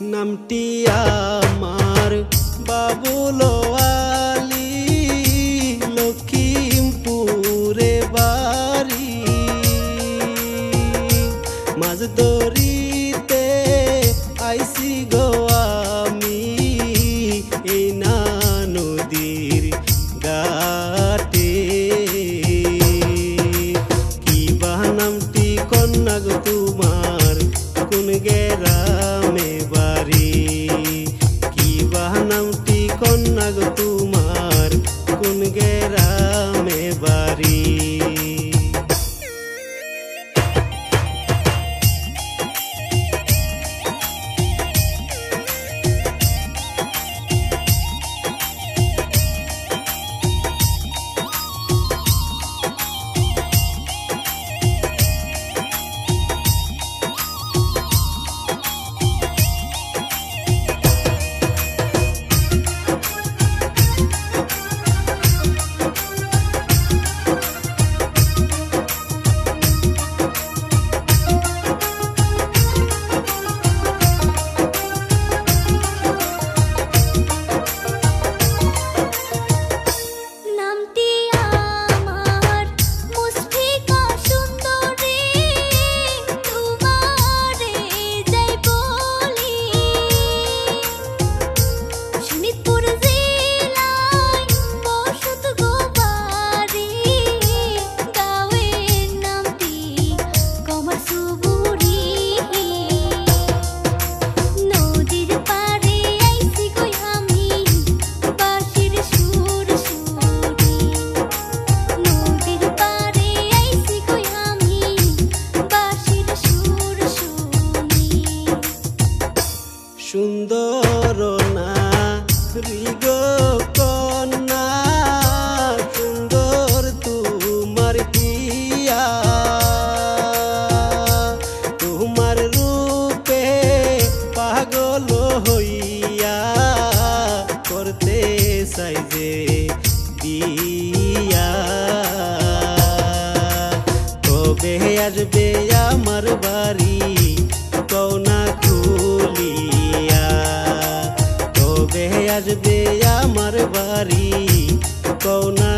নামটি আমার বাবুল আলী লক্ষ্মীমপুরে বাড়ি। মাঝ দরি नाग तुमार कुन गेरा में बारी। আসবে আমার বাড়ি কৌনা খুলিয়া। কবে আসবে আমার বাড়ি কৌনা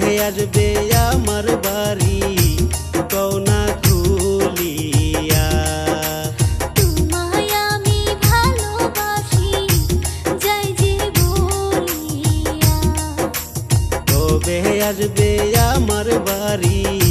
আসবে আমার বাড়ি কৌনা খুলিয়া। তোমায় আমি ভালোবাসি যাই যে বলিয়া। কবে আসবে আমার বাড়ি